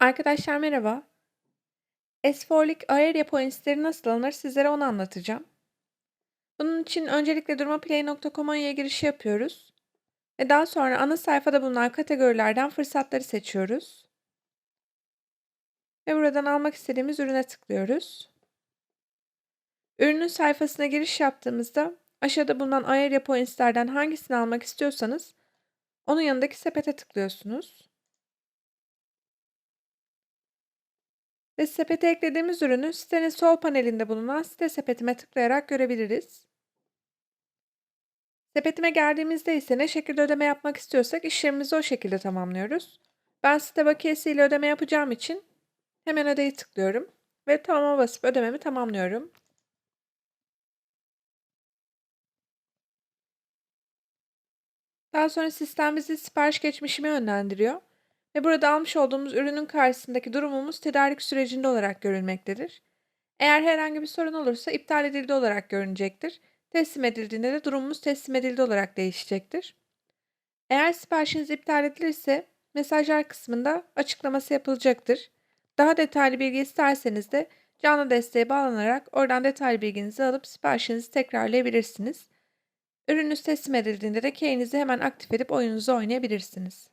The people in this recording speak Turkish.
Arkadaşlar merhaba. Esforlik Aeria Points'leri nasıl alınır sizlere onu anlatacağım. Bunun için öncelikle durmaplay.com'a üye girişi yapıyoruz. Ve daha sonra ana sayfada bulunan kategorilerden fırsatları seçiyoruz. Ve buradan almak istediğimiz ürüne tıklıyoruz. Ürünün sayfasına giriş yaptığımızda aşağıda bulunan Aeria Points'lerden hangisini almak istiyorsanız onun yanındaki sepete tıklıyorsunuz. Ve sepete eklediğimiz ürünü sitenin sol panelinde bulunan site sepetime tıklayarak görebiliriz. Sepetime geldiğimizde ise ne şekilde ödeme yapmak istiyorsak işlemimizi o şekilde tamamlıyoruz. Ben site bakiyesi ile ödeme yapacağım için hemen ödeyi tıklıyorum ve tamama basıp ödememi tamamlıyorum. Daha sonra sistem bizi sipariş geçmişime yönlendiriyor ve burada almış olduğumuz ürünün karşısındaki durumumuz tedarik sürecinde olarak görülmektedir. Eğer herhangi bir sorun olursa iptal edildi olarak görünecektir. Teslim edildiğinde de durumumuz teslim edildi olarak değişecektir. Eğer siparişiniz iptal edilirse mesajlar kısmında açıklaması yapılacaktır. Daha detaylı bilgi isterseniz de canlı desteğe bağlanarak oradan detaylı bilginizi alıp siparişinizi tekrarlayabilirsiniz. Ürününüz teslim edildiğinde de key'inizi hemen aktif edip oyununuzu oynayabilirsiniz.